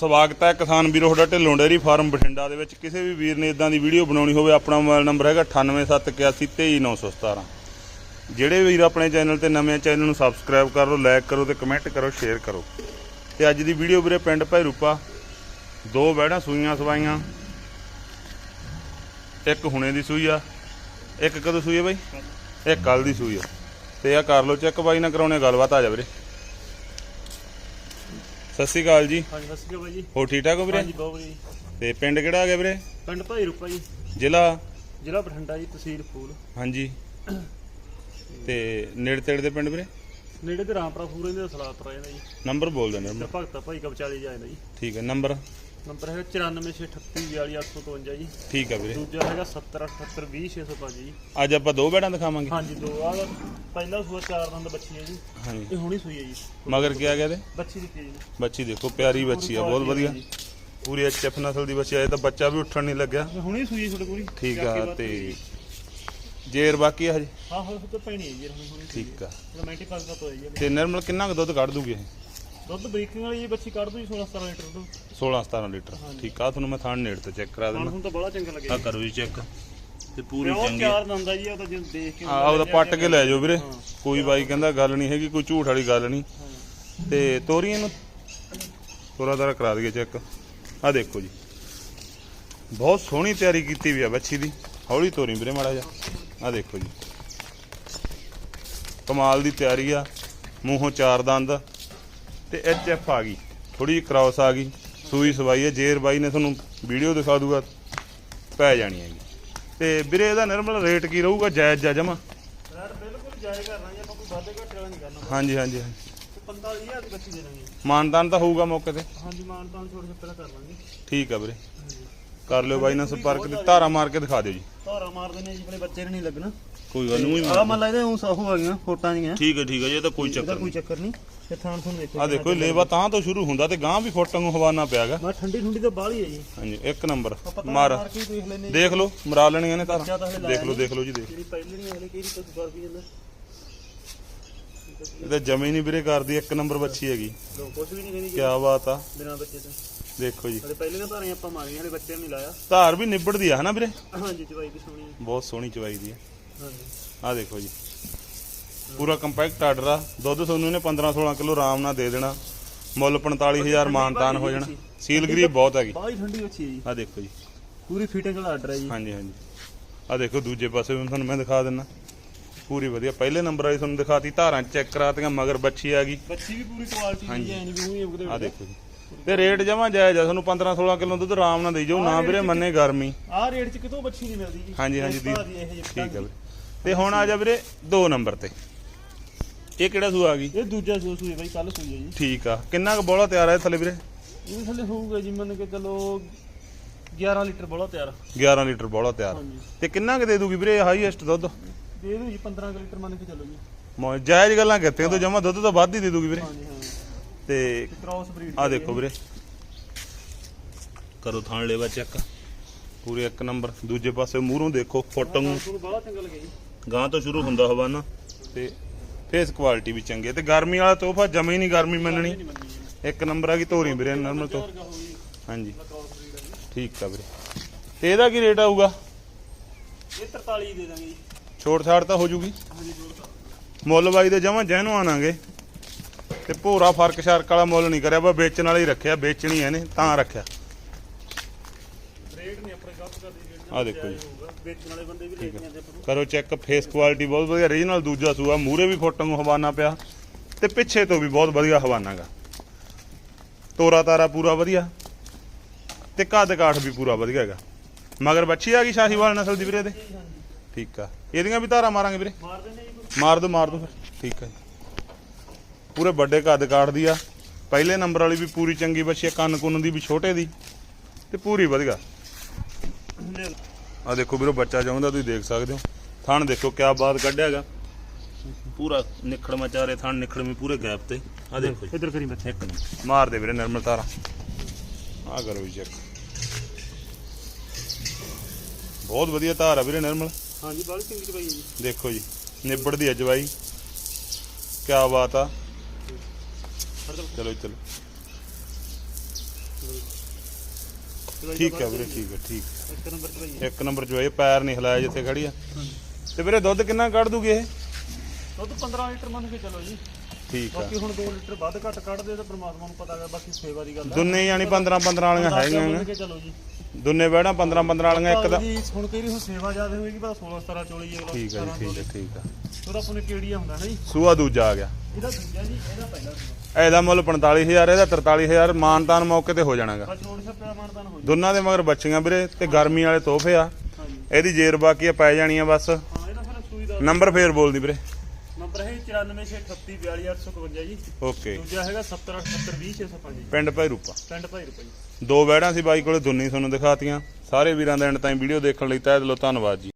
ਸਵਾਗਤ ਹੈ ਕਿਸਾਨ ਵੀਰੋ ਤੁਹਾਡਾ ਢਿੱਲੋਂ ਡੇਅਰੀ ਫਾਰਮ ਬਠਿੰਡਾ ਦੇ ਵਿੱਚ। ਕਿਸੇ ਵੀ ਵੀਰ ਨੇ ਇਦਾਂ ਦੀ ਵੀਡੀਓ ਬਣਾਉਣੀ ਹੋਵੇ ਆਪਣਾ ਮੋਬਾਈਲ ਨੰਬਰ ਹੈਗਾ 9871823917 ਜਿਹੜੇ ਵੀਰ ਆਪਣੇ ਚੈਨਲ ਤੇ ਨਵੇਂ ਚੈਨਲ ਨੂੰ ਸਬਸਕ੍ਰਾਈਬ ਕਰ ਲਓ ਲਾਈਕ ਕਰੋ ਤੇ ਕਮੈਂਟ ਕਰੋ ਸ਼ੇਅਰ ਕਰੋ। ਤੇ ਅੱਜ ਦੀ ਵੀਡੀਓ ਵੀਰੇ ਪਿੰਡ ਭੈਰੂਪਾ ਦੋ ਵਹਿੜਾਂ ਸੂਈਆਂ ਸਵਾਈਆਂ। ਇੱਕ ਹੁਣੇ ਦੀ ਸੂਈ ਆ। ਇੱਕ ਕਦੋਂ ਸੂਈ ਆ ਬਾਈ? ਇੱਕ ਕੱਲ ਦੀ ਸੂਈ ਆ। ਤੇ ਆ ਕਰ ਲਓ ਚੈੱਕ ਬਾਈ ਨਾ ਕਰਾਉਣੇ ਗੱਲਬਾਤ ਆ ਜਾ ਵੀਰੇ। ਸਤਿ ਸ਼੍ਰੀ ਅਕਾਲ ਜੀ। ਹਾਂਜੀ ਸਤਿ ਸ਼੍ਰੀ ਅਕਾਲ ਜੀ। ਹੋ ਠੀਕ ਠਾਕ ਹੋ ਵੀਰੇ? ਹਾਂਜੀ ਬਹੁਤ ਵਧੀਆ ਜੀ। ਤੇ ਪਿੰਡ ਕਿਹੜਾ ਆ ਗਿਆ ਵੀਰੇ? ਪਿੰਡ ਭਾਈ ਰੂਪਾ ਜੀ। ਜ਼ਿਲ੍ਹਾ? ਜ਼ਿਲ੍ਹਾ ਬਠਿੰਡਾ ਜੀ ਤਹਿਸੀਲ ਫੂਲ। ਹਾਂਜੀ। ਤੇ ਨੇੜੇ ਤੇੜੇ ਦੇ ਪਿੰਡ ਵੀਰੇ? ਨੇੜੇ ਤੇ ਰਾਮਪੁਰਾ ਫੂਰੇ ਦੇ ਸਲਾਤਪੁਰਾ ਜਾਂਦਾ ਜੀ। ਨੰਬਰ ਬੋਲ ਤੇ ਨੰਬਰ ਭਗਤਾ ਭਾਈ ਕਬਚਾਲੀ ਜਾਂਦਾ ਜੀ। ਠੀਕ ਹੈ ਨੰਬਰ? ਨੰਬਰ ਹੈਗਾ 9468342852 ਜੀ। ਠੀਕ ਹੈ ਵੀਰੇ। ਦੂਜਾ ਹੈਗਾ 7078200605 ਜੀ। ਅੱਜ ਆਪਾਂ ਦੋ ਬੈੜਾਂ ਦਿਖਾਵਾਂਗੇ। ਹਾਂਜੀ ਦੋ। ਆ ਪਹਿਲਾ ਸੂਆ ਚਾਰ ਦੰਦ ਬੱਚੀ ਹੈ ਜੀ। ਹਾਂਜੀ। ਇਹ ਹੁਣੀ ਸੂਈ ਹੈ ਜੀ। ਮਗਰ ਕੀ ਆ ਗਿਆ ਤੇ ਬੱਚੀ ਦਿੱਤੀ ਜੀ। ਬੱਚੀ ਦੇਖੋ ਪਿਆਰੀ ਬੱਚੀ ਆ ਬਹੁਤ ਵਧੀਆ। ਪੂਰੀ ਐਚਐਫ ਨਸਲ ਦੀ ਬੱਚੀ ਆ ਇਹ ਤਾਂ ਬੱਚਾ ਵੀ ਉੱਠਣ ਨਹੀਂ ਲੱਗਿਆ। ਹੁਣੀ ਸੂਈ ਹੈ ਕੋਲ ਠੀਕ ਆ ਤੇ ਜੇਰ ਬਾਕੀ ਆ ਹਜੇ? ਹਾਂ ਹਾਂ ਤਾਂ ਪੈਣੀ ਹੈ ਜੀ ਹੁਣੀ ਹੁਣੀ ਠੀਕ ਆ। ਰੋਮਾਂਟਿਕ ਪਾਸ ਦਾ ਤੋਈ ਹੈ ਤੇ ਨਿਰਮਲ ਕਿੰਨਾ ਕੁ ਦੁੱਧ ਕੱਢ ਦੂਗੀ ਇਹ? ਦੁੱਧ ਬਰੀਕਿੰਗ ਵਾਲੀ ਜੀ ਬੱਚੀ ਕੱਢ ਦੂ ਜੀ 16 17 ਲੀਟਰ ਦੁੱਧ। 16 17 ਲੀਟਰ। ਠੀਕ ਆ ਤੁਹਾਨੂੰ ਮੈਂ ਥਾਣ ਨੇੜ ਤੇ ਚੈੱਕ ਕਰਾ ਖਾਣ ਦੇਣਾ ਹੁਣ ਤਾਂ ਬੜਾ ਚੰਗਾ ਆ ਲੱਗਿਆ ਕਰੋ ਜੀ ਚੈੱਕ ਤੇ ਪੂਰੀ ਉਹ ਚੰਗੀ। ਆ ਚਾਰ ਦੰਦਾ ਜੀ ਉਹ ਤਾਂ ਜੇ ਦੇਖ ਕੇ ਆ ਉਹਦਾ ਪੱਟ ਕੇ ਲੈ ਜਾਓ ਵੀਰੇ। ਕੋਈ ਬਾਈ ਕਹਿੰਦਾ ਗੱਲ ਨਹੀਂ ਹੈਗੀ ਕੋਈ ਝੂਠ ਵਾਲੀ ਗੱਲ ਨਹੀਂ। ਤੇ ਤੋਰੀਆਂ ਨੂੰ ਥੋੜਾ ਦਰ ਕਰਾ ਦਈਏ ਚੈੱਕ। ਆ ਦੇਖੋ ਜੀ। ਬਹੁਤ ਸੋਹਣੀ ਤਿਆਰੀ ਕੀਤੀ ਵੀ ਆ ਬੱਚੀ ਦੀ। ਹੌਲੀ ਤੋਰੀ ਵੀਰੇ ਮਾੜਾ ਜਾ ਆ ਦੇਖੋ ਜੀ। ਕਮਾਲ ਦੀ ਤਿਆਰੀ ਆ। ਮੂੰਹੋਂ ਚਾਰ ਦੰਦ। ਤੇ ਐਚ ਐਫ ਆ ਗਈ। ਥੋੜੀ ਜਿਹੀ ਕ੍ਰਾਸ ਆ ਗਈ ਸੂਈ ਸਵਾਈ ਹੈ ਜੇਰ ਬਾਈ ਨੇ ਤੁਹਾਨੂੰ ਵੀਡੀਓ ਦਿਖਾ ਦੂਗਾ ਪੈ ਜਾਣੀ ਹੈਗੀ। ਤੇ ਵੀਰੇ ਇਹਦਾ ਨਿਰਮਲ ਰੇਟ ਕੀ ਰਹੂਗਾ ਜਾਇਜ਼ ਜਾ ਜਮਾ? ਬਿਲਕੁਲ ਜਾਇਜ਼ ਕਰਨਾ ਜੀ ਆਪਾਂ ਕੋਈ ਵਾਧੇ ਘਾਟੇ ਵਾਲਾ ਨਹੀਂ ਕਰਨਾ। ਹਾਂਜੀ ਹਾਂਜੀ ਹਾਂਜੀ। ਤੇ 45000 ਦੀ ਬੱਚੀ ਦੇ ਦਾਂਗੇ। ਮਾਨਦਾਨ ਤਾਂ ਹੋਊਗਾ ਮੌਕੇ ਤੇ? ਹਾਂਜੀ ਮਾਨ ਤਾਂ ਛੋਟੇ ਛੋਟੇ ਪਹਿਲਾਂ ਕਰ ਲਾਂਗੇ। ਠੀਕ ਆ ਵੀਰੇ। ਕਰ ਲਿਓ ਬਾਈ ਨਾਲ ਸੰਪਰਕ ਤੇ ਧਾਰਾ ਮਾਰ ਕੇ ਦਿਖਾ ਦਿਓ ਜੀ। ਧਾਰਾ ਮਾਰ ਦਿੰਦੇ ਜੀ ਆਪਣੇ ਬੱਚੇ ਨੂੰ ਨਹੀਂ ਲੱਗਣਾ। ਕੋਈ ਗੱਲ ਨਹੀਂ ਆ ਮੰਨ ਲਾ ਇਹਦੇ ਉਹ ਸਾਹੂ ਆ ਗਈਆਂ ਫੋਟਾਂ ਦੀਆਂ ਠੀਕ ਹੈ ਠੀਕ ਹੈ ਇਹ ਤਾਂ ਕੋਈ ਇਹਦਾ ਚੱਕਰ ਕੋਈ ਨਹੀਂ। ਚੱਕਰ ਨਹੀਂ। ਤੇ ਥਾਣ ਤੁਹਾਨੂੰ ਦੇਖੋ ਆ ਦੇਖੋ ਲੇਵਾ ਤਾਂ ਤੋਂ ਸ਼ੁਰੂ ਹੁੰਦਾ ਤੇ ਗਾਂ ਵੀ ਫੋਟਾਂ ਨੂੰ ਹਵਾਨਾ ਪਿਆਗਾ ਮੈਂ ਠੰਡੀ ਠੰਡੀ ਤਾਂ ਬਾਹਲੀ ਹੈ ਜੀ। ਹਾਂਜੀ ਇੱਕ ਨੰਬਰ ਮਾਰ। ਦੇਖ ਲਓ ਮਰਾ ਲੈਣੀਆਂ ਨੇ ਧਾਰਾ। ਦੇਖ ਲਓ ਦੇਖ ਲਓ ਜੀ ਦੇਖ ਜਿਹੜੀ ਪਹਿਲੀ ਨਹੀਂ ਹਲੇ ਕਿਹੜੀ ਤੱਕ ਕਰ ਵੀ ਜਾਂਦਾ। ਇਹ ਤਾਂ ਜਮੇ ਨਹੀਂ ਵੀਰੇ ਕਰਦੀ ਇੱਕ ਨੰਬਰ ਬੱਚੀ ਹੈਗੀ। ਕੁਝ ਵੀ ਨਹੀਂ ਕਹਿੰਦੀ ਕੀ ਬਾਤ ਆ। ਬਿਨਾਂ ਬੱਚੇ ਤੋਂ। ਦੇਖੋ ਜੀ। ਹਲੇ ਪਹਿਲੀਆਂ ਧਾਰੀਆਂ ਆਪਾਂ ਮਾਰੀਆਂ ਹਲੇ ਬੱਚੇ ਨੂੰ ਨਹੀਂ ਲਾਇਆ। ਧਾਰ ਵੀ ਨਿਬੜਦੀ ਆ ਹਨਾ ਵੀਰੇ? ਹਾਂਜੀ ਚਵਾਈ ਵੀ ਸੋਹਣੀ ਹੈ ਬਹੁਤ ਸੋਹਣੀ ਚਵਾਈ ਦੀ ਹੈ ਹਾਂਜੀ। ਆ ਦੇਖੋ ਜੀ। ਪੂਰਾ ਕੰਪੈਕਟ ਆਰਡਰ ਆ। ਦੁੱਧ ਤੁਹਾਨੂੰ ਇਹਨੇ 15 16 ਕਿਲੋ ਆਰਾਮ ਨਾਲ ਦੇ ਦੇਣਾ। ਮੁੱਲ 45000 ਮਾਨਤਾਨ ਹੋ ਜਾਣਾ। ਸੀਲ ਗਰੀਬ ਬਹੁਤ ਹੈਗੀ। ਬਾਹਲੀ ਠੰਡੀ ਬੱਚੀ ਹੈ ਜੀ। ਆ ਦੇਖੋ ਜੀ। ਪੂਰੀ ਫਿਟਿੰਗ ਵਾਲਾ ਆਰਡਰ ਹੈ ਜੀ। ਹਾਂਜੀ ਹਾਂਜੀ। ਆ ਦੇਖੋ ਦੂਜੇ ਪਾਸੇ ਵੀ ਤੁਹਾਨੂੰ ਮੈਂ ਦਿਖਾ ਦਿੰਨਾ। ਪੂਰੀ ਵਧੀਆ। ਪਹਿਲੇ ਨੰਬਰ ਵਾਲੀ ਤੁਹਾਨੂੰ ਦਿਖਾਤੀ। ਧਾਰਾਂ ਚੈੱਕ ਕਰਾਤੀਆਂ ਮਗਰ ਬੱਚੀ ਆ ਗਈ। ਬੱਚੀ ਵੀ ਪੂਰੀ ਕੁਆਲਿਟੀ ਦੀ ਹੈ ਨਹੀਂ ਵੀ ਉਹੀ ਆ। ਦੇਖੋ ਜੀ। ਤੇ ਰੇਟ ਜਮਾ ਜਾਇਜ਼ ਆ ਤੁਹਾਨੂੰ 15 16 ਕਿਲੋ ਦੁੱਧ ਆਰਾਮ ਨਾਲ ਦੇਈ ਜਾਓ ਨਾ ਵੀਰੇ ਮੰਨੇ ਗਰਮੀ। ਆਹ ਰੇਟ 'ਚ ਕਿਤੋਂ ਬੱਚੀ ਨਹੀਂ ਮਿਲਦੀ ਜੀ। ਹਾਂਜੀ ਹਾਂਜੀ ਦੀ ਦੀ ਠੀਕ ਹੈ ਵੀਰੇ। ਤੇ ਹੁਣ ਆ ਜਾ ਵੀਰੇ 2 ਨੰਬਰ ਤੇ। ਇਹ ਕਿਹੜਾ ਸੂ ਆ ਗਈ? ਇਹ ਦੂਜਾ ਸੂਆ ਸੂਈ ਬਾਈ ਕੱਲ ਸੂਈ ਜੀ। ਠੀਕ ਆ। ਕਿੰਨਾ ਕੁ ਬੋਲਾ ਤਿਆਰ ਹੈ ਥੱਲੇ ਵੀਰੇ? ਇਹ ਥੱਲੇ ਹੋਊਗਾ ਜੀ ਮੰਨ ਕੇ ਚਲੋ 11 ਲੀਟਰ ਬੋਲਾ ਤਿਆਰ। 11 ਲੀਟਰ ਬੋਲਾ ਤਿਆਰ। ਤੇ ਕਿੰਨਾ ਕੁ ਦੇ ਦੂਗੀ ਵੀਰੇ ਹਾਈਐਸਟ ਦੁੱਧ? ਦੇ ਦਿਓ ਜੀ 15 ਕੁ ਲੀਟਰ ਮੰਨ ਕੇ ਚੱਲੋ ਜੀ। ਜਾਇਜ਼ ਗੱਲਾਂ ਕੀਤੀਆਂ ਤੋਂ ਜਮਾ ਦੁੱਧ ਤਾਂ ਵੱਧ ਹੀ ਦੇ ਦੂਗੀ ਵੀਰੇ। ਹਾਂਜੀ ਹਾਂ ਤੇ ਕ੍ਰਾਸ ਬਰੀਡ ਆ ਦੇਖੋ ਵੀਰੇ। ਕਰੋ ਥਾਣ ਲੈਵਾ ਚੈੱਕ। ਪੂਰੇ ਇੱਕ ਨੰਬਰ ਦੂਜੇ ਪਾਸੇ ਮੂਹਰੋਂ ਦੇਖੋ ਫੋਟੋ। ਨੂੰ ਤੁਹਾਨੂੰ ਬੜਾ ਚੰਗਾ ਲੱਗਿਆ ਜੀ। ਗਾਂ ਤੋਂ ਸ਼ੁਰੂ ਹੁੰਦਾ ਹਵਾਨਾ। ਤੇ ਫੇਸ ਕੁਆਲਿਟੀ ਵੀ ਚੰਗੀ ਤੇ ਗਰਮੀ ਵਾਲਾ ਤੋਹਫਾ ਜਮੇ ਹੀ ਨਹੀਂ ਗਰਮੀ ਮੰਨਣੀ। ਇੱਕ ਨੰਬਰ ਆ ਗਈ ਧੋਰੀ ਵੀਰੇ ਨਰਮਲ ਤੋਂ। ਹਾਂਜੀ। ਠੀਕ ਆ ਵੀਰੇ। ਤੇ ਇਹਦਾ ਕੀ ਰੇਟ ਆਊਗਾ? ਇਹ 43 ਦੇ ਦਾਂਗੇ ਜੀ। ਛੋਟ ਛਾੜ ਤਾਂ ਹੋ ਜੂਗੀ। ਮੁੱਲ ਬਾਈ ਦੇ ਜਮਾ ਜੈਨੋ ਆਣਾਂਗੇ ਤੇ ਭੋਰਾ ਫ਼ਰਕ ਸ਼ਰਕ ਵਾਲਾ ਮੁੱਲ ਨਹੀਂ ਕਰਿਆ ਬਾ ਵੇਚਣ ਵਾਲਾ ਹੀ ਰੱਖਿਆ ਵੇਚਣੀ ਐ ਨੇ ਤਾਂ ਰੱਖਿਆ। ਰੇਟ ਨਹੀਂ ਆਪਣੇ ਗੱਪ ਕਰਦੇ ਰੇਟ ਆਹ ਦੇਖੋ ਜੀ। ਵੇਚਣ ਵਾਲੇ ਬੰਦੇ ਵੀ ਲੈ ਜਾਂਦੇ ਕਰੋ ਚੈੱਕ ਫੇਸ ਕੁਆਲਿਟੀ ਬਹੁਤ ਵਧੀਆ ਰੀਜਨਲ ਦੂਜਾ ਸੂਆ ਮੂਰੇ ਵੀ ਫੋਟੋ ਨੂੰ ਹਵਾਨਾ ਪਿਆ ਤੇ ਪਿੱਛੇ ਤੋਂ ਵੀ ਬਹੁਤ ਵਧੀਆ ਹਵਾਨਾਗਾ ਤੋਰਾ ਤਾਰਾ ਪੂਰਾ ਵਧੀਆ ਤੇ ਕੱਦ ਕਾਠ ਵੀ ਪੂਰਾ ਵਧੀਆ ਹੈਗਾ ਮਗਰ ਬੱਚੀ ਆ ਗਈ ਸ਼ਾਹੀਵਾਲ ਨਸਲ ਦੀ ਵੀਰੇ ਦੇ ਠੀਕ ਆ। ਇਹਦੀਆਂ ਵੀ ਧਾਰਾ ਮਾਰਾਂਗੇ ਵੀਰੇ? ਮਾਰ ਦਿੰਦੇ ਜੀ ਮਾਰ ਦੋ ਮਾਰ ਦੋ ਫਿਰ। ਠੀਕ ਜੀ। ਪੂਰੇ ਵੱਡੇ ਕੱਦ ਕਾਠ ਦੀ ਆ। ਪਹਿਲੇ ਨੰਬਰ ਵਾਲੀ ਵੀ ਪੂਰੀ ਚੰਗੀ ਬੱਚੀ ਆ ਕੰਨ ਕੁੰਨ ਦੀ ਵੀ ਛੋਟੇ ਦੀ। ਤੇ ਪੂਰੀ ਵਧੀਆ। ਆ ਦੇਖੋ ਵੀਰੋ ਬੱਚਾ ਚਾਹੁੰਦਾ ਤੁਸੀਂ ਦੇਖ ਸਕਦੇ ਹੋ। ਥਣ ਦੇਖੋ ਕਿਆ ਬਾਤ ਕੱਢਿਆ ਹੈਗਾ। ਪੂਰਾ ਨਿਖੜ ਮਚਾਰੇ ਥਣ ਨਿਖੜ ਮੇ ਪੂਰੇ ਗੈਪ ਤੇ। ਆ ਦੇਖੋ ਇੱਧਰ ਕਰੀ ਬੱਚੇ। ਇੱਕ ਮਾਰ ਦੇ ਵੀਰੇ ਨਰਮਲ ਤਾਰਾ। ਆ ਕਰੋ ਜੀ ਚੈੱਕ ਬਹੁਤ ਵਧੀਆ ਧਾਰ ਆ ਵੀਰੇ ਨਰਮਲ। ਹਾਂਜੀ ਬਾਲੀ ਚੰਗੀ ਚਵਾਈ ਹੈ ਜੀ। ਦੇਖੋ ਜੀ ਨਿਬੜਦੀ ਅੱਜ ਬਾਈ ਕਿਆ ਬਾਤ ਆ। ਚਲੋ ਚਲੋ। ਠੀਕ ਹੈ ਵੀਰੇ ਠੀਕ ਹੈ ਠੀਕ। ਇੱਕ ਨੰਬਰ ਚੜਾਈ ਜੋ ਇਹ ਪੈਰ ਨਹੀਂ ਹਿਲਾਇਆ ਜਿੱਥੇ ਖੜੀ ਆ। ਤੇ ਵੀਰੇ ਦੁੱਧ ਕਿੰਨਾ ਕੱਢ ਦੂਗੇ ਇਹ? ਦੁੱਧ 15 ਲੀਟਰ ਮੰਨ ਕੇ ਚਲੋ ਜੀ। ਠੀਕ ਆ। ਬਾਕੀ ਹੁਣ 2 ਲੀਟਰ ਵੱਧ ਘੱਟ ਕੱਢਦੇ ਤਾਂ ਪ੍ਰਮਾਤਮਾ ਨੂੰ ਪਤਾ ਹੈ ਬਾਕੀ ਸੇਵਾ ਦੀ ਗੱਲ ਹੈ ਦੁੰਨੇ ਯਾਨੀ 15 15 ਵਾਲੀਆਂ ਹੈਗੀਆਂ ਮੰਨ ਨੇ। ਕੇ ਚਲੋ ਜੀ। ਦੁੰਨੇ ਬਹਿਣਾ 15 15 ਵਾਲੀਆਂ ਇੱਕ ਦਾ। ਜੀ ਹੁਣ ਕਈ ਹੁਣ ਸੇਵਾ ਜ਼ਿਆਦਾ ਹੋਏਗੀ ਬਸ 16 17 ਚੋਲੀ ਹੈ ਠੀਕ ਹੈ ਜੀ ਠੀਕ ਹੈ ਠੀਕ ਆ। ਉਹਦਾ ਆਪਣੇ ਕਿਹੜੀਆ ਹੁੰਦਾ ਨਾ ਜੀ ਸੂਆ ਦੂਜਾ ਆ ਗਿਆ। ਇਹਦਾ ਦੂਜਾ ਜੀ ਇਹਦਾ ਪਹਿਲਾ ਸੂਆ। ਇਹਦਾ ਮੁੱਲ 45000 ਇਹਦਾ 43000 ਮਾਨਤਾਨ ਮੌਕੇ ਤੇ ਹੋ ਜਾਣਾਗਾ। ਬਸ 400 ਰੁਪਏ ਮਾਨਦਾਨ ਹੋ ਦੋਨਾਂ ਦੇ ਮਗਰ ਬੱਚੀਆਂ ਵੀਰੇ ਤੇ ਗਰਮੀ ਵਾਲੇ ਤੋਹਫੇ ਆ। ਇਹਦੀ ਜੇਰ ਬਾਕੀ ਆ ਪੈ ਜਾਣੀ ਆ ਬਸ। ਹਾਂ ਇਹਦਾ ਫਿਰ ਸੂਈ ਦਾ ਨੰਬਰ ਫੇਰ ਬੋਲਦੀ ਵੀਰੇ। ਨੰਬਰ ਹੈ 9468342851 ਜੀ। ਓਕੇ ਦੂਜਾ ਹੈਗਾ 7078200605 ਜੀ ਪਿੰਡ ਭੈਰੂਪਾ। ਪਿੰਡ ਭਾਈ ਰੁਪਏ ਜੀ। ਦੋ ਬੈੜਾਂ ਸੀ ਬਾਈ ਕੋਲੇ ਦੁੰਨੀ ਤੁਹਾਨੂੰ ਦਿਖਾਤੀਆਂ। ਸਾਰੇ ਵੀਰਾਂ ਦਾ ਐਂਡ ਤਾਈਂ ਵੀਡੀਓ ਦੇਖਣ ਲਈ ਤਹਿ ਦਿਲੋਂ ਧੰਨਵਾਦ ਜੀ।